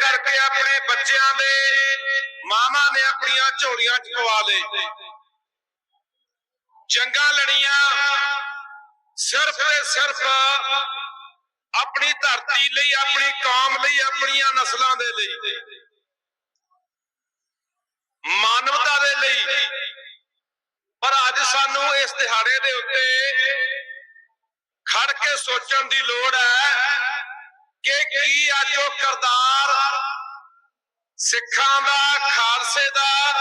ਕਰਕੇ ਆਪਣੇ ਬੱਚਿਆਂ ਦੇ, ਮਾਵਾਂ ਨੇ ਆਪਣੀਆਂ ਝੋਲੀਆਂ ਚ ਪਵਾ ਲਏ। ਜੰਗਾਂ ਲੜੀਆਂ, ਸਿਰਫ ਤੇ ਸਿਰਫ ਆਪਣੀ ਧਰਤੀ ਲਈ, ਆਪਣੀ ਕੌਮ ਲਈ, ਆਪਣੀਆਂ ਨਸਲਾਂ ਦੇ ਲਈ, ਮਾਨਵਤਾ ਦੇ ਲਈ। ਪਰ ਅੱਜ ਸਾਨੂੰ ਇਸ ਦਿਹਾੜੇ ਦੇ ਉੱਤੇ ਖੜ ਕੇ ਸੋਚਣ ਦੀ ਲੋੜ ਹੈ ਕਿ ਕੀ ਅੱਜ ਉਹ ਕਰਤਾਰ ਸਿੱਖਾਂ ਦਾ, ਖਾਲਸੇ ਦਾ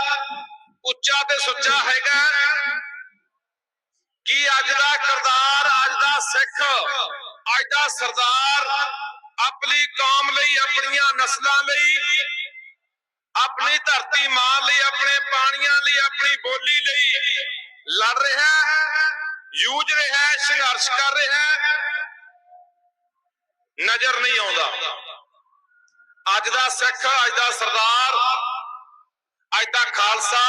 ਉੱਚਾ ਤੇ ਸੁੱਚਾ ਹੈਗਾ? ਕੀ ਅੱਜ ਦਾ ਕਰਤਾਰ, ਅੱਜ ਦਾ ਸਿੱਖ, ਅੱਜ ਦਾ ਸਰਦਾਰ ਆਪਣੀ ਕੌਮ ਲਈ, ਆਪਣੀਆਂ ਨਸਲਾਂ ਲਈ, ਆਪਣੀ ਧਰਤੀ ਮਾਂ ਲਈ, ਆਪਣੇ ਪਾਣੀਆਂ ਲਈ, ਆਪਣੀ ਬੋਲੀ ਲਈ ਲੜ ਰਿਹਾ ਹੈ, ਯੂਜ ਰਿਹਾ ਹੈ, ਸੰਘਰਸ਼ ਕਰ ਰਿਹਾ ਹੈ? ਨਜ਼ਰ ਨਹੀਂ ਆਉਂਦਾ। ਅੱਜ ਦਾ ਸਿੱਖ, ਅੱਜ ਦਾ ਸਰਦਾਰ, ਅੱਜ ਦਾ ਖਾਲਸਾ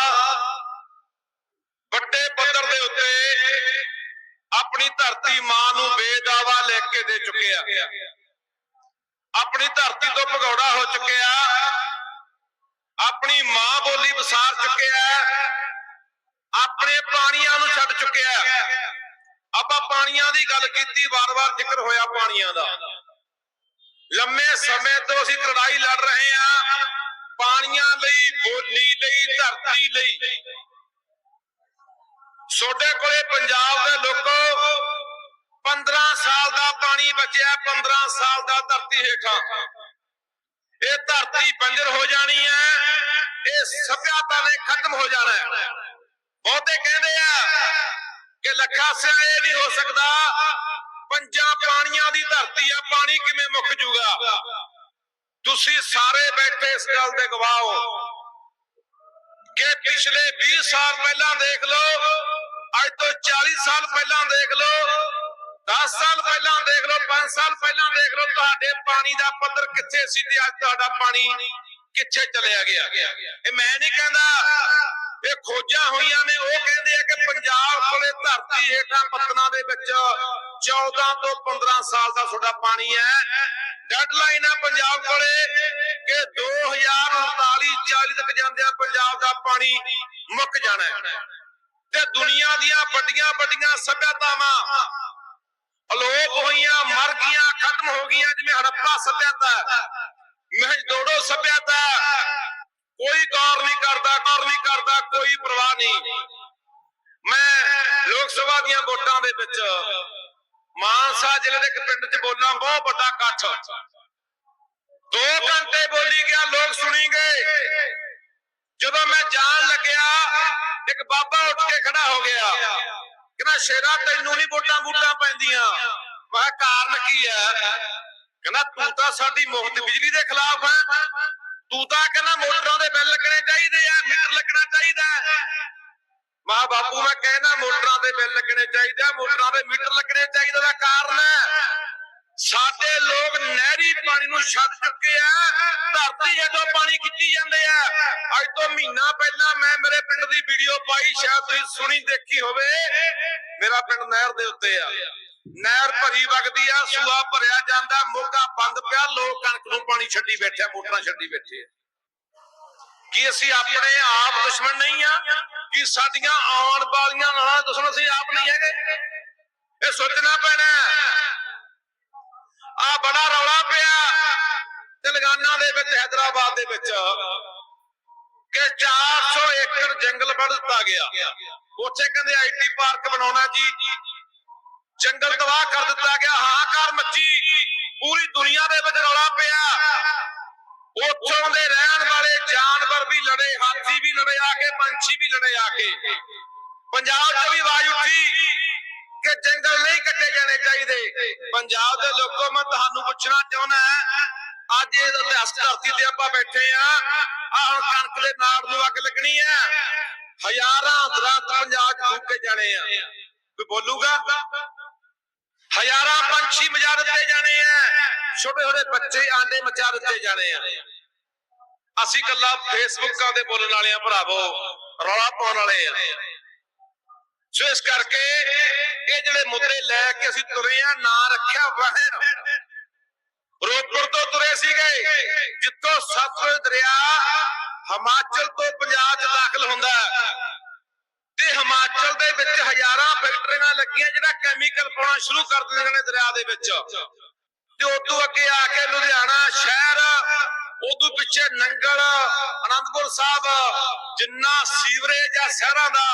ਵੱਡੇ ਪੱਧਰ ਦੇ ਉੱਤੇ ਆਪਣੀ ਧਰਤੀ ਮਾਂ ਨੂੰ ਬੇਦਾਵਾ ਲਿਖ ਕੇ ਦੇ ਚੁੱਕਿਆ ਆਪਣੀ ਧਰਤੀ ਤੋਂ ਭਗੌੜਾ ਹੋ ਚੁੱਕਿਆ ਆਪਣੀ ਮਾਂ ਬੋਲੀ ਵਿਸਾਰ ਚੁੱਕਿਆ ਆਪਣੇ ਪਾਣੀਆਂ ਨੂੰ ਛੱਡ ਚੁੱਕਿਆ ਆਪਾਂ ਪਾਣੀਆਂ ਦੀ ਗੱਲ ਕੀਤੀ, ਵਾਰ-ਵਾਰ ਜ਼ਿਕਰ ਹੋਇਆ ਪਾਣੀਆਂ ਦਾ। ਲੰਮੇ ਸਮੇਂ ਤੋਂ ਅਸੀਂ ਲੜਾਈ ਲੜ ਰਹੇ ਹਾਂ ਪਾਣੀਆਂ ਲਈ, ਬੋਲੀ ਲਈ, ਧਰਤੀ ਲਈ। ਛੋਡੇ ਕੋਲੇ ਪੰਜਾਬ ਦੇ ਲੋਕੋ 15 ਸਾਲ ਦਾ ਪਾਣੀ ਬਚਿਆ 15 ਸਾਲ ਦਾ ਧਰਤੀ ਹੇਠਾਂ। ਇਹ ਧਰਤੀ ਬੰਜਰ ਹੋ ਜਾਣੀ ਹੈ, ਇਹ ਸਭਿਆਤਾ ਨੇ ਖਤਮ ਹੋ ਜਾਣਾ ਹੈ। ਬਹੁਤੇ ਕਹਿੰਦੇ ਆ ਕਿ ਲੱਖਾ ਸਿਆ ਇਹ ਨਹੀਂ ਹੋ ਸਕਦਾ ਪੰਜਾਂ ਪਾਣੀਆਂ ਦੀ ਧਰਤੀ ਆ, ਪਾਣੀ ਕਿਵੇਂ ਮੁੱਕ ਜੂਗਾ? ਤੁਸੀਂ ਸਾਰੇ ਬੈਠੇ ਇਸ ਗੱਲ ਦੇ ਗਵਾਹ ਹੋ ਕਿ ਪਿਛਲੇ 20 ਸਾਲ ਪਹਿਲਾਂ ਦੇਖ ਲਓ, ਅੱਜ ਤੋਂ 40 ਸਾਲ ਪਹਿਲਾਂ ਦੇਖ ਲਓ 10 ਸਾਲ ਪਹਿਲਾਂ ਦੇਖ ਲਓ 5 ਸਾਲ ਪਹਿਲਾਂ ਦੇਖ ਲਓ, ਤੁਹਾਡੇ ਪਾਣੀ ਦਾ ਪੱਧਰ ਕਿੱਥੇ ਸੀ ਤੇ ਅੱਜ ਤੁਹਾਡਾ ਪਾਣੀ ਕਿੱਥੇ ਚਲਿਆ ਗਿਆ? ਇਹ ਮੈਂ ਨਹੀਂ ਕਹਿੰਦਾ, ਇਹ ਖੋਜਾਂ ਹੋਈਆਂ ਨੇ, ਉਹ ਕਹਿੰਦੇ ਆ ਕਿ ਪੰਜਾਬ ਕੋਲੇ ਧਰਤੀ ਹੇਠਾਂ ਪੱਤਨਾਂ ਦੇ ਵਿੱਚ 14 ਤੋਂ 15 ਸਾਲ ਦਾ ਤੁਹਾਡਾ ਪਾਣੀ ਹੈ। ਡੈਡਲਾਈਨ ਆ ਪੰਜਾਬ ਕੋਲੇ ਕਿ 2039 40 ਤੱਕ ਜਾਂਦਿਆਂ ਪੰਜਾਬ ਦਾ ਪਾਣੀ ਮੁੱਕ ਜਾਣਾ ਤੇ ਦੁਨੀਆ ਦੀਆਂ ਵੱਡੀਆਂ ਵੱਡੀਆਂ ਸਭਿਆਤਾਵਾਂ ਅਲੋਪ ਹੋਈਆਂ, ਮਰ ਗਈਆਂ, ਖਤਮ ਹੋ ਗਈਆਂ, ਜਿਵੇਂ ਹੜੱਪਾ ਸਭਿਅਤਾ ਮਹਜਦੋੜੋ ਸਭਿਅਤਾ ਕੋਈ ਗੌਰ ਨਹੀਂ ਕਰਦਾ, ਗੌਰ ਨਹੀਂ ਕਰਦਾ, ਕੋਈ ਪਰਵਾਹ ਨਹੀਂ। ਮੈਂ ਲੋਕ ਸਭਾ ਦੀਆਂ ਵੋਟਾਂ ਦੇ ਵਿੱਚ ਮਾਨਸਾ ਜ਼ਿਲ੍ਹੇ ਦੇ ਇੱਕ ਪਿੰਡ 'ਚ ਬੋਲਾਂ, ਬਹੁਤ ਵੱਡਾ ਇਕੱਠ। ਦੋ ਘੰਟੇ ਬੋਲੀ ਗਿਆ, ਲੋਕ ਸੁਣੀ ਗਏ ਜਦੋਂ ਮੈਂ ਜਾਣ ਲੱਗਿਆ, ਇੱਕ ਬਾਬਾ ਉੱਠ ਕੇ ਖੜਾ ਹੋ ਗਿਆ। ਕਹਿੰਦਾ, ਸ਼ੇਰਾ ਤੈਨੂੰ ਨਹੀਂ ਵੋਟਾਂ ਵੋਟਾਂ ਪੈਂਦੀਆਂ। ਮੈਂ ਕਾਰਨ ਕੀ ਹੈ? ਕਹਿੰਦਾ, ਤੂੰ ਤਾਂ ਸਾਡੀ ਮੁਫਤ ਬਿਜਲੀ ਦੇ ਖਿਲਾਫ ਹੈ। ਤੂੰ ਤਾਂ ਕਹਿੰਦਾ, ਮੋਟਰਾਂ ਦੇ ਬਿੱਲ ਲੱਗਣੇ ਚਾਹੀਦੇ ਆ, ਮੀਟਰ ਲੱਗਣਾ ਚਾਹੀਦਾ ਮਾਂ ਬਾਪੂ ਮੈਂ ਕਹਿਣਾ ਮੋਟਰਾਂ ਦੇ ਬਿੱਲ ਲੱਗਣੇ ਚਾਹੀਦੇ ਆ, ਮੋਟਰਾਂ ਦੇ ਮੀਟਰ ਲੱਗਣੇ ਚਾਹੀਦੇ ਦਾ ਕਾਰਨ ਸਾਡੇ ਲੋਕ ਨਹਿਰੀ ਪਾਣੀ ਨੂੰ ਛੱਡ ਚੁੱਕੇ ਆ, ਧਰਤੀ ਹੇਠੋਂ ਪਾਣੀ ਖਿੱਚੀ ਜਾਂਦੇ ਆ। ਅੱਜ ਤੋਂ ਮਹੀਨਾ ਪਹਿਲਾਂ ਮੈਂ ਮੇਰੇ ਪਿੰਡ ਦੀ ਵੀਡੀਓ ਪਾਈ, ਸ਼ਾਇਦ ਤੁਸੀਂ ਸੁਣੀ, ਦੇਖੀ ਹੋਵੇ। ਮੇਰਾ ਪਿੰਡ ਨਹਿਰ ਦੇ ਉੱਤੇ ਆ। ਨਹਿਰ ਭਰੀ ਵਗਦੀ ਆ, ਸੂਆ ਭਰਿਆ ਜਾਂਦਾ, ਮੋਗਾ ਬੰਦ ਪਿਆ, ਲੋਕ ਕਣਕ ਨੂੰ ਪਾਣੀ ਛੱਡੀ ਬੈਠੇ ਆ, ਮੋਟਰਾਂ ਛੱਡੀ ਬੈਠੇ ਆ। ਕਿ ਅਸੀਂ ਆਪਣੇ ਆਪ ਦੁਸ਼ਮਣ ਨਹੀਂ ਆ, ਕਿ ਸਾਡੀਆਂ ਆਉਣ ਵਾਲੀਆਂ ਨਾਲਾਂ ਦੁਸ਼ਮਣ ਅਸੀਂ ਆਪ ਨਹੀਂ ਹੈਗੇ। ਇਹ ਸੋਚਣਾ ਪੈਣਾ ਆ ਬੜਾ ਰੌਲਾ ਪਿਆ ਤੇਲੰਗਾਨਾ ਦੇ ਵਿੱਚ ਹైదరాబాద్ ਦੇ ਵਿੱਚ, ਕਿ 400 ਏਕੜ ਜੰਗਲ ਵੱਢ ਦਿੱਤਾ ਗਿਆ। ਉੱਥੇ ਕਹਿੰਦੇ ਆਈਟੀ ਪਾਰਕ ਬਣਾਉਣਾ ਜੀ। ਜੰਗਲ ਤਬਾਹ ਕਰ ਦਿੱਤਾ ਗਿਆ। ਹਾਹਾਕਾਰ ਮੱਚੀ। ਪੂਰੀ ਦੁਨੀਆ ਦੇ ਵਿੱਚ ਰੌਲਾ ਪਿਆ। ਉੱਥੋਂ ਦੇ ਰਹਿਣ ਪੰਛੀ ਵੀ ਲੜੇ ਆ ਕੇ। ਪੰਜਾਬ 'ਚ ਵੀ ਆਵਾਜ਼ ਉੱਠੀ ਕਿ ਜੰਗਲ ਨਹੀਂ ਕੱਟੇ ਜਾਣੇ ਚਾਹੀਦੇ। ਪੰਜਾਬ ਦੇ ਲੋਕੋ, ਮੈਂ ਤੁਹਾਨੂੰ ਪੁੱਛਣਾ ਚਾਹੁੰਦਾ ਅੱਜ ਇਹ ਇਤਿਹਾਸ ਧਰਤੀ ਤੇ ਆਪਾਂ ਬੈਠੇ ਆ। ਆ ਹੁਣ ਕਣਕ ਦੇ ਨਾੜ ਨੂੰ ਅੱਗ ਲੱਗਣੀ ਆ। ਹਜ਼ਾਰਾਂ ਦਰਖਤ ਪੰਜਾਬ 'ਚ ਫੂਕ ਕੇ ਜਾਣੇ ਆ। ਕੋਈ ਬੋਲੂਗਾ? ਹਜ਼ਾਰਾਂ ਪੰਛੀ ਮਜਾ ਦਿੱਤੇ ਜਾਣੇ ਆ। ਛੋਟੇ ਛੋਟੇ ਬੱਚੇ, ਆਂਡੇ ਮਚਾ ਦਿੱਤੇ ਜਾਣੇ ਆ। ਅਸੀਂ ਕੱਲਾ ਫੇਸਬੁੱਕਾਂ ਤੇ ਬੋਲਣ ਵਾਲੇ ਆ, ਭਰਾਵੋ। ਰੌਲਾ ਪਾਉਣ ਵਾਲੇ ਆ। ਸੋ ਇਸ ਕਰਕੇ ਇਹ ਜਿਹੜੇ ਮੁੱਦੇ ਲੈ ਕੇ ਅਸੀਂ ਤੁਰੇ ਆ, ਨਾ ਰੱਖਿਆ ਵਹਿਣ ਰੋਪੜ ਤੋਂ ਤੁਰੇ ਸੀਗੇ, ਜਿੱਥੋਂ ਸਤਲੁਜ ਦਰਿਆ ਹਿਮਾਚਲ ਤੋਂ ਪੰਜਾਬ 'ਚ ਦਾਖਲ ਹੁੰਦਾ ਤੇ ਹਿਮਾਚਲ ਦੇ ਵਿੱਚ ਹਜ਼ਾਰਾਂ ਫੈਕਟਰੀਆਂ ਲੱਗੀਆਂ, ਜਿਹੜਾ ਕੈਮੀਕਲ ਪਾਉਣਾ ਸ਼ੁਰੂ ਕਰ ਦਿੰਦੇ ਨੇ ਦਰਿਆ ਦੇ ਵਿੱਚ। ਤੇ ਉਦੋਂ ਅੱਗੇ ਆ ਕੇ ਲੁਧਿਆਣਾ ਸ਼ਹਿਰ ਉਦੋਂ ਪਿੱਛੇ ਨੰਗਲ, ਅਨੰਦਪੁਰ ਸਾਹਿਬ, ਜਿੰਨਾ ਸੀਵਰੇਜ ਆ ਸ਼ਹਿਰਾਂ ਦਾ,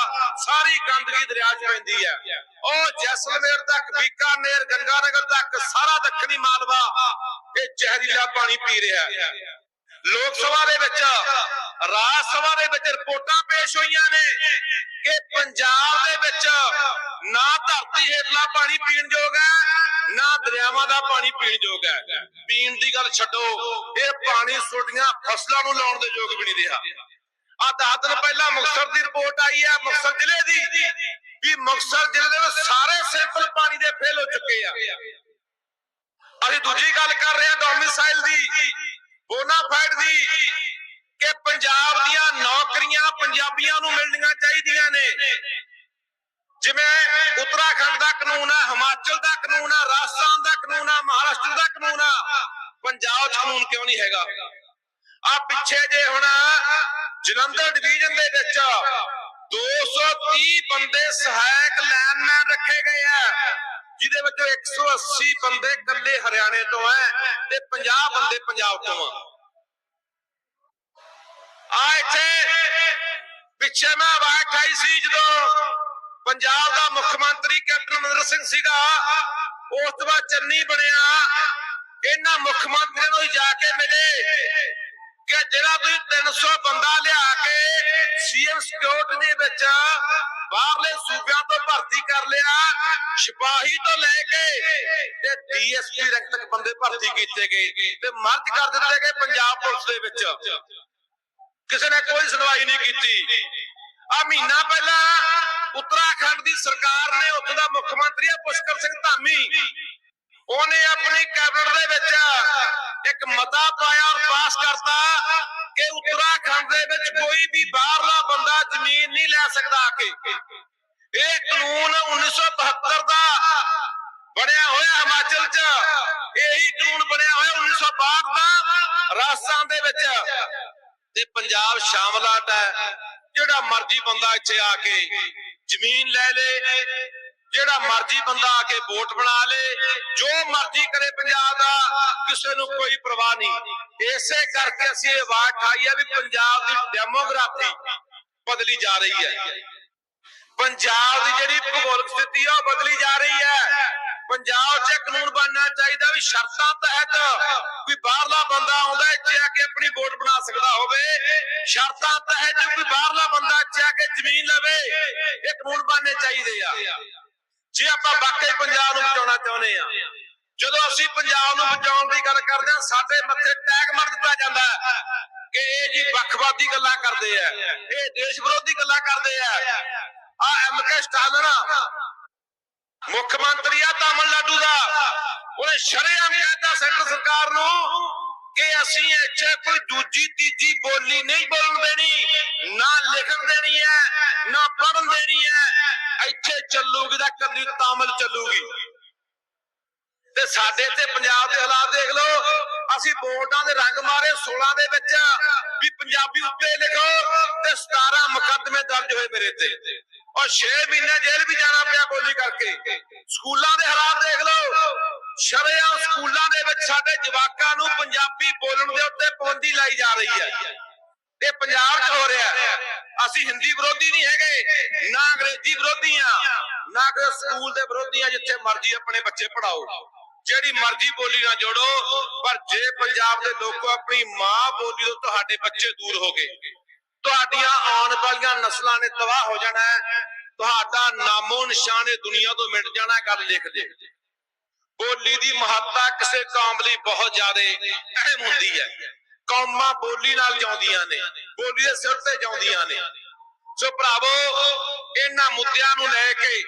ਸਾਰੀ ਗੰਦਗੀ ਦਰਿਆ 'ਚ ਪੈਂਦੀ ਹੈ। ਉਹ ਜੈਸਲਮੇਰ ਤੱਕ ਬੀਕਾਨੇਰ, ਗੰਗਾਨਗਰ ਤੱਕ ਸਾਰਾ ਦੱਖਣੀ ਮਾਲਵਾ ਇਹ ਜ਼ਹਿਰੀਲਾ ਪਾਣੀ ਪੀ ਰਿਹਾ ਲੋਕ ਸਭਾ ਦੇ ਵਿੱਚ, ਰਾਜ ਸਭਾ ਦੇ ਵਿੱਚ ਰਿਪੋਰਟਾਂ ਪੇਸ਼ ਹੋਈਆਂ ਨੇ ਕਿ ਪੰਜਾਬ ਦੇ ਵਿੱਚ ਨਾ ਧਰਤੀ ਹੇਠਲਾ ਪਾਣੀ ਪੀਣ ਯੋਗ ਹੈ ਨਾ ਦਰਿਆਵਾਂ ਦਾ ਪਾਣੀ ਪੀਣ ਯੋਗ ਹੈ ਪੀਣ ਦੀ ਗੱਲ ਛੱਡੋ, ਇਹ ਪਾਣੀ ਛੋਟੀਆਂ ਫਸਲਾਂ ਨੂੰ ਲਾਉਣ ਦੇ ਯੋਗ ਵੀ ਨਹੀਂ ਰਿਹਾ। ਆ ਦਸ ਦਿਨ ਪਹਿਲਾਂ ਮੁਕਤਸਰ ਦੀ ਰਿਪੋਰਟ ਆਈ ਹੈ, ਮੁਕਤਸਰ ਜ਼ਿਲ੍ਹੇ ਦੀ, ਵੀ ਮੁਕਤਸਰ ਜ਼ਿਲ੍ਹੇ ਦੇ ਵਿੱਚ ਸਾਰੇ ਸੈਂਪਲ ਪਾਣੀ ਦੇ ਫੇਲ ਹੋ ਚੁੱਕੇ ਆ। ਅਸੀਂ ਦੂਜੀ ਗੱਲ ਕਰ ਰਹੇ ਹਾਂ ਡੋਮਿਸਾਈਲ ਦੀ ਬੋਨਾਫਾਈਡ ਦੀ, ਕਿ ਪੰਜਾਬ ਦੀਆਂ ਨੌਕਰੀਆਂ ਪੰਜਾਬੀਆਂ ਨੂੰ ਮਿਲਣੀਆਂ ਚਾਹੀਦੀਆਂ ਨੇ। ਜਿਵੇਂ ਉੱਤਰਾਖੰਡ ਦਾ ਕਾਨੂੰਨ ਆ, ਹਿਮਾਚਲ ਦਾ ਕਾਨੂੰਨ ਹੈ ਰਾਜਸਥਾਨ ਦਾ ਕਾਨੂੰਨ ਹੈ ਮਹਾਰਾਸ਼ਟਰ ਦਾ ਕਾਨੂੰਨ ਹੈ ਪੰਜਾਬ 'ਚ ਕਾਨੂੰਨ ਕਿਉਂ ਨਹੀਂ ਹੈਗਾ? ਆ ਪਿੱਛੇ ਜੇ ਹੁਣ ਜਲੰਧਰ ਡਿਵੀਜ਼ਨ ਦੇ ਵਿੱਚ 230 ਬੰਦੇ ਸਹਾਇਕ ਲਾਈਨਮੈਨ ਰੱਖੇ ਗਏ ਆ, ਜਿਹਦੇ ਵਿੱਚੋਂ 180 ਬੰਦੇ ਇਕੱਲੇ ਹਰਿਆਣੇ ਤੋਂ ਐ ਤੇ 50 ਬੰਦੇ ਪੰਜਾਬ ਤੋਂ ਆ। ਆ ਇੱਥੇ ਪਿੱਛੇ ਮੈਂ ਆਵਾਜ਼ ਖਾਈ ਸੀ ਜਦੋਂ ਪੰਜਾਬ ਦਾ ਮੁੱਖ ਮੰਤਰੀ ਕੈਪਟਨ ਅਮਰਿੰਦਰ ਸਿੰਘ ਸੀਗਾ। ਉਸ ਤੋਂ ਬਾਅਦ ਚੰਨੀ ਬਣਿਆ। ਇਹਨਾਂ ਮੁੱਖ ਮੰਤਰੀਆਂ ਨੂੰ ਜਾ ਕੇ ਮਿਲੇ। ਕਿ ਜਿਹੜਾ ਤੁਸੀਂ 300 ਬੰਦਾ ਲਿਆ ਕੇ ਸੀਐਮ ਸਿਕਿਉਰਿਟੀ ਦੇ ਵਿੱਚ ਬਾਹਰਲੇ ਸੂਬਿਆਂ ਤੋਂ ਭਰਤੀ ਕਰ ਲਿਆ, ਸਿਪਾਹੀ ਤੋਂ ਲੈ ਕੇ ਤੇ ਡੀਐਸਪੀ ਰੈਂਕ ਤੱਕ ਬੰਦੇ ਭਰਤੀ ਕੀਤੇ ਗਏ ਤੇ ਮਰਜ ਕਰ ਦਿੱਤੇ ਗਏ ਪੰਜਾਬ ਪੁਲਿਸ ਦੇ ਵਿੱਚ। ਕਿਸੇ ਨੇ ਕੋਈ ਸੁਣਵਾਈ ਨਹੀਂ ਕੀਤੀ। ਆ ਮਹੀਨਾ ਪਹਿਲਾਂ ਉੱਤਰਾਖੰਡ ਦੀ ਸਰਕਾਰ ਨੇ ਉੱਥੇ ਦਾ ਮੁੱਖ ਮੰਤਰੀ ਆ ਪੁਸ਼ਕਰ ਸਿੰਘ ਧਾਮੀ। ਉਹਨੇ ਆਪਣੀ ਕੈਬਨਿਟ ਦੇ ਵਿੱਚ ਇੱਕ ਮਤਾ ਪਾਇਆ ਔਰ ਪਾਸ ਕਰਤਾ ਕਿ ਉੱਤਰਾਖੰਡ ਦੇ ਵਿੱਚ ਕੋਈ ਵੀ ਬਾਹਰਲਾ ਬੰਦਾ ਜ਼ਮੀਨ ਨਹੀਂ ਲੈ ਸਕਦਾ ਆ ਕੇ। ਇਹ ਕਾਨੂੰਨ 1972 ਦਾ ਬਣਿਆ ਹੋਇਆ ਹਿਮਾਚਲ 'ਚ। ਇਹੀ ਕਾਨੂੰਨ ਬਣਿਆ ਹੋਇਆ 1962 ਦਾ ਰਾਜਸਥਾਨ ਦੇ ਵਿੱਚ। ਤੇ ਪੰਜਾਬ ਸ਼ਾਮਲਾਟ ਹੈ। ਜਿਹੜਾ ਮਰਜ਼ੀ ਬੰਦਾ ਇੱਥੇ ਆ ਕੇ ਜ਼ਮੀਨ ਲੈ ਲੇ, ਜਿਹੜਾ ਮਰਜ਼ੀ ਬੰਦਾ ਆ ਕੇ ਵੋਟ ਬਣਾ ਲੇ, ਜੋ ਮਰਜ਼ੀ ਕਰੇ ਪੰਜਾਬ ਦਾ, ਕਿਸੇ ਨੂੰ ਕੋਈ ਪਰਵਾਹ ਨਹੀਂ। ਇਸੇ ਕਰਕੇ ਅਸੀਂ ਇਹ ਆਵਾਜ਼ ਉਠਾਈ ਹੈ ਵੀ ਪੰਜਾਬ ਦੀ ਡੈਮੋਗ੍ਰਾਫੀ ਬਦਲੀ ਜਾ ਰਹੀ ਹੈ। ਪੰਜਾਬ ਦੀ ਜਿਹੜੀ ਭੂਗੋਲਿਕ ਸਥਿਤੀ ਆ, ਉਹ ਬਦਲੀ ਜਾ ਰਹੀ ਹੈ। ਪੰਜਾਬ 'ਚ ਇਹ ਕਾਨੂੰਨ ਬਣਨਾ ਚਾਹੀਦਾ ਵੀ ਸ਼ਰਤਾਂ ਤਹਿਤ ਕੋਈ ਬਾਹਰਲਾ ਬੰਦਾ ਆਉਂਦਾ ਇੱਥੇ ਆ ਕੇ ਆਪਣੀ ਵੋਟ ਬਣਾ ਸਕਦਾ ਹੋਵੇ। ਸ਼ਰਤਾਂ ਤਹਿਤ ਕੋਈ ਬਾਹਰਲਾ ਬੰਦਾ ਇੱਥੇ ਆ ਕੇ ਜ਼ਮੀਨ ਲਵੇ, ਇਹ ਕਾਨੂੰਨ ਬਣਨੇ ਚਾਹੀਦੇ ਆ। ਜੇ ਆਪਾਂ ਵਾਕਈ ਪੰਜਾਬ ਨੂੰ ਬਚਾਉਣਾ ਚਾਹੁੰਦੇ ਆ, ਜਦੋਂ ਅਸੀਂ ਪੰਜਾਬ ਨੂੰ ਬਚਾਉਣ ਦੀ ਗੱਲ ਕਰਦੇ ਆ, ਸਾਡੇ ਮੱਥੇ ਟੈਗ ਮਾਰ ਦਿੱਤਾ ਜਾਂਦਾ ਹੈ ਕਿ ਇਹ ਜੀ ਵੱਖਵਾਦੀ ਗੱਲਾਂ ਕਰਦੇ ਆ, ਇਹ ਦੇਸ਼ ਵਿਰੋਧੀ ਗੱਲਾਂ ਕਰਦੇ ਆ। ਆ ਐਮ ਕੇ ਸਟਾਲਨ ਮੁੱਖ ਮੰਤਰੀ ਆ ਤਾਮਿਲਨਾਡੂ ਦਾ। ਉਹਨੇ ਸ਼ਰੇਆਮ ਕਹਿਤਾ ਸੈਂਟਰ ਸਰਕਾਰ ਨੂੰ ਕਿ ਅਸੀਂ ਇੱਥੇ ਕੋਈ ਦੂਜੀ, ਤੀਜੀ ਬੋਲੀ ਨਹੀਂ ਬੋਲਣ ਦੇਣੀ, ਨਾ ਲਿਖਣ ਦੇਣੀ ਹੈ, ਨਾ ਪੜਨ ਦੇਣੀ ਹੈ। ਇੱਥੇ ਚੱਲੂਗੀ ਤਾਂ ਕੱਲੀ ਤਾਮਿਲ ਚੱਲੂਗੀ। ਤੇ ਸਾਡੇ ਤੇ ਪੰਜਾਬ ਦੇ ਹਾਲਾਤ ਦੇਖ ਲਓ, ਅਸੀਂ ਬੋਰਡਾਂ ਦੇ ਰੰਗ ਮਾਰੇ 16 ਦੇ ਵਿੱਚ, ਵੀ ਪੰਜਾਬੀ ਉੱਤੇ ਲਿਖੋ ਤੇ 17 ਮੁਕੱਦਮੇ ਦਰਜ ਹੋਏ ਮੇਰੇ ਤੇ। ਔਰ 6 ਮਹੀਨੇ ਜੇਲ੍ਹ ਵੀ ਜਾਣਾ ਪਿਆ ਬੋਲੀ ਕਰਕੇ। ਸਕੂਲਾਂ ਦੇ ਹਾਲਾਤ ਦੇਖ ਲਓ। ਸ਼ਰੇਆਮ ਸਕੂਲਾਂ ਦੇ ਵਿੱਚ ਸਾਡੇ ਜਵਾਕਾਂ ਨੂੰ ਪੰਜਾਬੀ ਬੋਲਣ ਦੇ ਉੱਤੇ ਪਾਬੰਦੀ ਲਾਈ ਜਾ ਰਹੀ ਹੈ। ਇਹ ਪੰਜਾਬ 'ਚ ਹੋ ਰਿਹਾ ਅਸੀਂ ਹਿੰਦੀ ਵਿਰੋਧੀ ਨਹੀਂ ਹੈਗੇ, ਨਾ ਅੰਗਰੇਜ਼ੀ ਵਿਰੋਧੀ ਆ ਨਾ ਕਿ ਸਕੂਲ ਦੇ ਵਿਰੋਧੀ ਆ ਜਿੱਥੇ ਮਰਜ਼ੀ ਆਪਣੇ ਬੱਚੇ ਪੜਾਓ ਜਿਹੜੀ ਮਰਜ਼ੀ ਬੋਲੀ ਨਾ ਜੋੜੋ, ਪਰ ਜੇ ਪੰਜਾਬ ਦੇ ਲੋਕੋ ਆਪਣੀ ਮਾਂ ਬੋਲੀ ਤੋਂ ਤੁਹਾਡੇ ਬੱਚੇ ਦੂਰ ਹੋ ਗਏ ਤੁਹਾਡੀਆਂ ਆਉਣ ਵਾਲੀਆਂ ਨਸਲਾਂ ਨੇ ਤਬਾਹ ਹੋ ਜਾਣਾ ਹੈ। ਤੁਹਾਡਾ ਨਾਮੋ ਨਿਸ਼ਾਨ ਇਹ ਦੁਨੀਆ ਤੋਂ ਮਿਟ ਜਾਣਾ ਗੱਲ ਲਿਖ ਦੇ। ਬੋਲੀ ਦੀ ਮਹੱਤਤਾ ਕਿਸੇ ਕੌਮ ਲਈ ਬਹੁਤ ਜ਼ਿਆਦਾ ਅਹਿਮ ਹੁੰਦੀ ਹੈ। ਕੌਮਾਂ ਬੋਲੀ ਨਾਲ ਜਾਉਂਦੀਆਂ ਨੇ, ਬੋਲੀ ਦੇ ਸਿਰ ਤੇ ਜਾਉਂਦੀਆਂ ਨੇ। ਸੋ ਭਰਾਵੋ, ਇਹਨਾਂ ਮੁੱਦਿਆਂ ਨੂੰ ਲੈ ਕੇ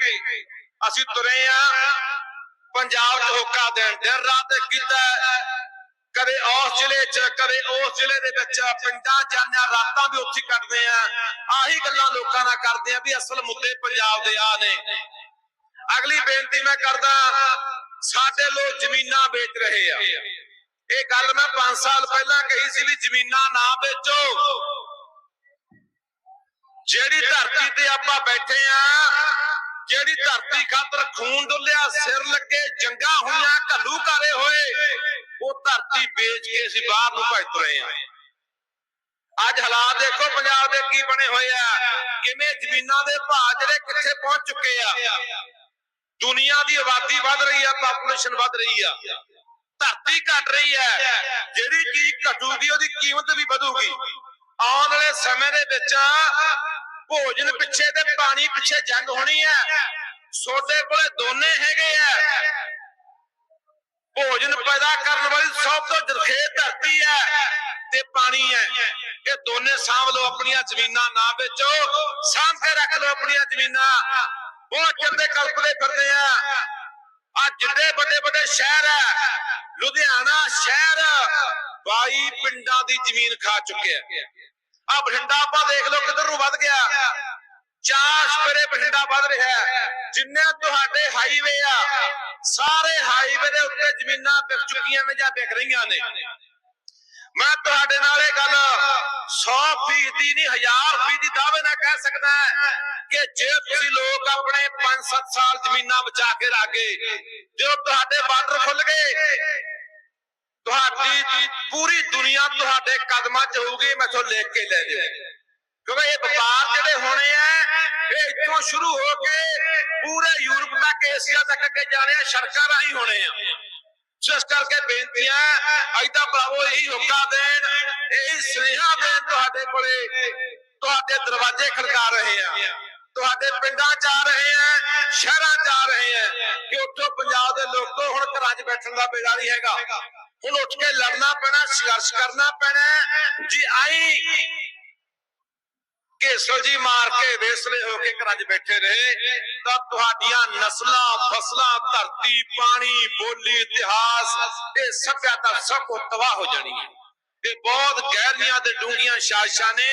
ਅਸੀਂ ਤੁਰੇ ਆ ਪੰਜਾਬ 'ਚ ਹੋਕਾ ਦੇਣ ਦਿਨ ਰਾਤ ਕੀਤਾ ਕਦੇ ਉਸ ਜ਼ਿਲ੍ਹੇ 'ਚ, ਕਦੇ ਉਸ ਜ਼ਿਲ੍ਹੇ ਦੇ ਵਿੱਚ ਪਿੰਡਾਂ ਜਾਂਦੇ ਆ ਰਾਤਾਂ ਵੀ ਉੱਥੇ ਕੱਟਦੇ ਆ। ਆਹੀ ਗੱਲਾਂ ਲੋਕਾਂ ਨਾਲ ਕਰਦੇ ਆ ਵੀ ਅਸਲ ਮੁੱਦੇ ਪੰਜਾਬ ਦੇ ਆ ਨੇ। ਅਗਲੀ ਬੇਨਤੀ ਮੈਂ ਕਰਦਾ, ਸਾਡੇ ਲੋਕ ਜ਼ਮੀਨਾਂ ਵੇਚ ਰਹੇ ਆ। ਇਹ ਗੱਲ ਮੈਂ 5 ਸਾਲ ਪਹਿਲਾਂ ਕਹੀ ਸੀ ਵੀ ਜ਼ਮੀਨਾਂ ਨਾ ਵੇਚੋ। ਜਿਹੜੀ ਧਰਤੀ ਤੇ ਆਪਾਂ ਬੈਠੇ ਆ, ਜਿਹੜੀ ਧਰਤੀ ਖਾਤਰ ਖੂਨ ਡੁੱਲਿਆ, ਸਿਰ ਲੱਗੇ, ਜੰਗਾਂ ਹੋਈਆਂ, ਘੱਲੂ ਘਾਰੇ ਹੋਏ ਧਰਤੀ ਵੇਚ ਕੇ ਅਸੀਂ ਬਾਹਰ ਨੂੰ ਭੱਜ ਤੁਰੇ ਆ। ਅੱਜ ਹਾਲਾਤ ਦੇਖੋ, ਪੰਜਾਬ ਦੇ ਕੀ ਬਣੇ ਹੋਏ ਆ। ਕਿਵੇਂ ਜ਼ਮੀਨਾਂ ਦੇ ਭਾਅ ਜਿਹੜੇ ਕਿੱਥੇ ਪਹੁੰਚ ਚੁੱਕੇ ਆ। ਦੁਨੀਆ ਦੀ ਆਬਾਦੀ ਵੱਧ ਰਹੀ ਆ ਪਾਪੂਲੇਸ਼ਨ ਵੱਧ ਰਹੀ ਆ। ਧਰਤੀ ਘਟ ਰਹੀ ਹੈ। ਜਿਹੜੀ ਚੀਜ਼ ਘਟੂਗੀ, ਉਹਦੀ ਕੀਮਤ ਵੀ ਵਧੂਗੀ। ਆਉਣ ਵਾਲੇ ਸਮੇਂ ਦੇ ਵਿੱਚ ਭੋਜਨ ਪਿੱਛੇ ਤੇ ਪਾਣੀ ਪਿੱਛੇ ਜੰਗ ਹੋਣੀ ਹੈ। ਸੋਡੇ ਕੋਲੇ ਦੋਨੇ ਹੈਗੇ ਆ। ਭੋਜਨ ਪੈਦਾ ਕਰਨ ਵਾਲੀ ਸਭ ਤੋਂ ਜਰਖੇਜ਼ ਧਰਤੀ ਹੈ ਤੇ ਪਾਣੀ ਹੈ। ਇਹ ਦੋਨੇ ਸਾਂਭ ਲਓ ਆਪਣੀਆਂ ਜ਼ਮੀਨਾਂ ਨਾ ਵੇਚੋ, ਸਾਂਭ ਕੇ ਰੱਖ ਲਓ ਆਪਣੀਆਂ ਜ਼ਮੀਨਾਂ। ਬਹੁਤ ਚਿਰ ਕਲਪਦੇ ਫਿਰਦੇ ਆ। ਆ ਜਿੱਡੇ ਵੱਡੇ ਵੱਡੇ ਸ਼ਹਿਰ ਹੈ, ਲੁਧਿਆਣਾ ਸ਼ਹਿਰ 22 ਪਿੰਡਾਂ ਦੀ ਜ਼ਮੀਨ ਖਾ ਚੁੱਕਿਆ ਆ। ਬਠਿੰਡਾ ਆਪਾਂ ਦੇਖ ਲਓ ਕਿੱਧਰ ਨੂੰ ਵੱਧ ਗਿਆ। ਚਾਰ ਸਪਰੇ ਬਠਿੰਡਾ ਵੱਧ ਰਿਹਾ ਹੈ। ਜਿੰਨੇ ਤੁਹਾਡੇ ਹਾਈਵੇ ਆ, ਸਾਰੇ ਹਾਈਵੇ ਦੇ ਉੱਤੇ ਜ਼ਮੀਨਾਂ ਵਿਕ ਚੁੱਕੀਆਂ ਨੇ ਜਾਂ ਵਿਕ ਰਹੀਆਂ ਨੇ। ਮੈਂ ਤੁਹਾਡੇ ਨਾਲ ਇਹ ਗੱਲ 100 ਫੀਸਦੀ ਨਹੀਂ 1000 ਫੀਸਦੀ ਦਾਅਵੇ ਨਾਲ ਕਹਿ ਸਕਦਾ ਕਿ ਜੇ ਤੁਸੀਂ ਲੋਕ ਆਪਣੇ 5-7 ਸਾਲ ਜ਼ਮੀਨਾਂ ਬਚਾ ਕੇ ਰਾਗੇ ਜੋ ਤੁਹਾਡੇ ਬਾਰਡਰ ਖੁੱਲ ਗਏ। ਤੁਹਾਡੀ ਪੂਰੀ ਦੁਨੀਆ ਤੁਹਾਡੇ ਕਦਮਾਂ 'ਚ ਹੋਊਗੀ ਮੈਥੋਂ ਲਿਖ ਕੇ ਲੈ ਜਾਓ ਕਿਉਂਕਿ ਇਹ ਵਪਾਰ ਜਿਹੜੇ ਹੋਣੇ ਆ, ਇਹ ਇੱਥੋਂ ਸ਼ੁਰੂ ਹੋ ਕੇ ਪੂਰੇ ਯੂਰਪ ਤੱਕ, ਏਸ਼ੀਆ ਤੱਕ ਅੱਗੇ ਜਾਣੇ ਆ, ਸੜਕਾਂ ਰਾਹੀਂ ਹੋਣੇ ਆ। ਸੋ ਇਸ ਕਰਕੇ ਬੇਨਤੀਆਂ ਅਜਦਾ ਭਰਾਵੋ ਇਹੀ ਹੁਕਾ ਦੇਣ, ਇਹੀ ਸੁਨੇਹਾ ਦੇਣ ਤੁਹਾਡੇ ਕੋਲੇ, ਤੁਹਾਡੇ ਦਰਵਾਜ਼ੇ ਖੜਕਾ ਰਹੇ ਆ। ਤੁਹਾਡੇ ਪਿੰਡਾਂ ਚ ਆ ਰਹੇ ਆ, ਸ਼ਹਿਰਾਂ ਚ ਆ ਰਹੇ ਆ, ਕਿ ਉੱਥੋਂ ਪੰਜਾਬ ਦੇ ਲੋਕੋ ਹੁਣ ਘਰਾਂ 'ਚ ਬੈਠਣ ਦਾ ਵੇਲਾ ਨਹੀਂ ਹੈਗਾ। ਹੁਣ ਉੱਠ ਕੇ ਲੜਨਾ ਪੈਣਾ, ਸੰਘਰਸ਼ ਕਰਨਾ ਪੈਣਾ। ਜੀ ਆਈ ਕੇਸਲ ਜੀ ਮਾਰ ਕੇ ਵੇਸਲੇ ਹੋ ਕੇ ਘਰਾਂ 'ਚ ਬੈਠੇ ਰਹੇ ਤਾਂ ਤੁਹਾਡੀਆਂ ਨਸਲਾਂ, ਫਸਲਾਂ, ਧਰਤੀ, ਪਾਣੀ, ਬੋਲੀ, ਇਤਿਹਾਸ, ਇਹ ਸਭਿਆਤਾ ਸਭ ਕੁਝ ਤਬਾਹ ਹੋ ਜਾਣੀ ਹੈ। ਇਹ ਬਹੁਤ ਗਹਿਰੀਆਂ ਤੇ ਡੂੰਘੀਆਂ ਸਾਜ਼ਿਸ਼ਾਂ ਨੇ,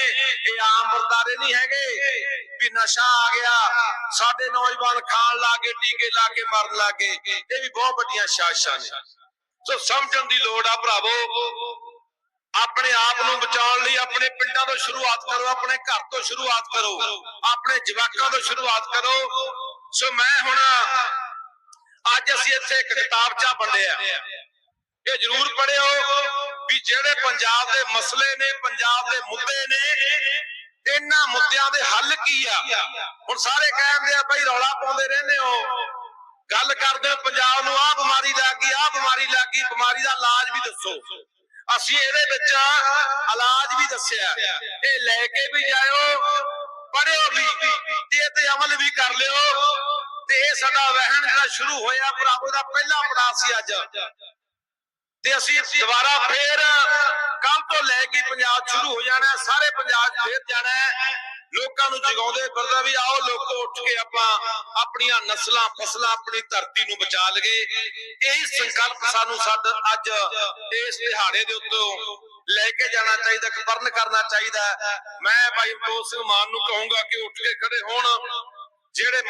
ਇਹ ਆਮ ਵਰਤਾਰੇ ਨਹੀਂ ਹੈਗੇ। ਵੀ ਨਸ਼ਾ ਆ ਗਿਆ, ਸਾਡੇ ਨੌਜਵਾਨ ਖਾਣ ਲੱਗੇ ਟੀਕੇ ਲਾ ਕੇ, ਮਰਨ ਲੱਗੇ ਇਹ ਵੀ ਬਹੁਤ ਵੱਡੀਆਂ ਸਾਜ਼ਿਸ਼ਾਂ ਨੇ। ਸੋ ਸਮਝਣ ਦੀ ਲੋੜ ਆ ਭਰਾਵੋ ਆਪਣੇ ਆਪ ਨੂੰ ਬਚਾਉਣ ਲਈ ਆਪਣੇ ਪਿੰਡਾਂ ਤੋਂ ਸ਼ੁਰੂਆਤ ਕਰੋ, ਆਪਣੇ ਘਰ ਤੋਂ ਸ਼ੁਰੂਆਤ ਕਰੋ, ਆਪਣੇ ਜਵਾਕਾਂ ਤੋਂ ਸ਼ੁਰੂਆਤ ਕਰੋ। ਸੋ ਮੈਂ ਹੁਣ ਅੱਜ ਅਸੀਂ ਇੱਥੇ ਇੱਕ ਕਿਤਾਬ ਵੰਡਿਆ ਇਹ ਜ਼ਰੂਰ ਪੜਿਓ ਵੀ ਜਿਹੜੇ ਪੰਜਾਬ ਦੇ ਮਸਲੇ ਨੇ, ਪੰਜਾਬ ਦੇ ਮੁੱਦੇ ਨੇ, ਇਹਨਾਂ ਮੁੱਦਿਆਂ ਦੇ ਹੱਲ ਕੀ ਆ? ਹੁਣ ਸਾਰੇ ਕਹਿੰਦੇ ਆ, ਬਈ ਰੌਲਾ ਪਾਉਂਦੇ ਰਹਿੰਦੇ ਹੋ। ਗੱਲ ਕਰਦੇ ਹੋ ਪੰਜਾਬ ਨੂੰ ਆਹ ਬਿਮਾਰੀ ਲੱਗ ਗਈ, ਆਹ ਬਿਮਾਰੀ ਲੱਗ ਗਈ, ਬਿਮਾਰੀ ਦਾ ਇਲਾਜ ਵੀ ਦੱਸੋ। ਅਸੀਂ ਇਹਦੇ ਵਿੱਚ ਇਲਾਜ ਵੀ ਦੱਸਿਆ। ਇਹ ਲੈ ਕੇ ਵੀ ਜਾਇਓ, ਪੜਿਓ ਵੀ, ਤੇ ਤੇ ਅਮਲ ਵੀ ਕਰ ਲਿਓ। ਤੇ ਇਹ ਸਾਡਾ ਵਹਿਣ ਜਿਹੜਾ ਸ਼ੁਰੂ ਹੋਇਆ ਭਰਾਵੋ ਦਾ ਪਹਿਲਾ ਪੜਾਅ ਸੀ ਅੱਜ। ਤੇ ਅਸੀਂ ਦੁਬਾਰਾ ਫੇਰ ਕੱਲ ਤੋਂ ਲੈ ਕੇ ਪੰਜਾਬ ਸ਼ੁਰੂ ਹੋ ਜਾਣਾ, ਸਾਰੇ ਪੰਜਾਬ ਫੇਰ ਜਾਣਾ ਲੋਕਾਂ ਨੂੰ ਜਗਾਉਂਦੇ ਫਿਰਦਾ ਵੀ ਆਓ ਲੋਕੋ ਉੱਠ ਕੇ ਆਪਾਂ ਆਪਣੀਆਂ ਨਸਲਾਂ, ਫਸਲਾਂ ਆਪਣੀ ਧਰਤੀ ਨੂੰ ਬਚਾ ਲਈਏ। ਇਹੀ ਸੰਕਲਪ ਸਾਨੂੰ ਸਾਡ ਅੱਜ ਇਸ ਦਿਹਾੜੇ ਦੇ ਉੱਤੋਂ ਲੈ ਕੇ ਜਾਣਾ ਚਾਹੀਦਾ ਕਬਰਨ ਕਰਨਾ ਚਾਹੀਦਾ। ਮੈਂ ਭਾਈ ਬੋਸ ਸਿੰਘ ਮਾਨ ਨੂੰ ਕਹੂੰਗਾ ਕਿ ਉੱਠ ਕੇ ਖੜੇ ਹੋਣ। ਜਿਹੜੇ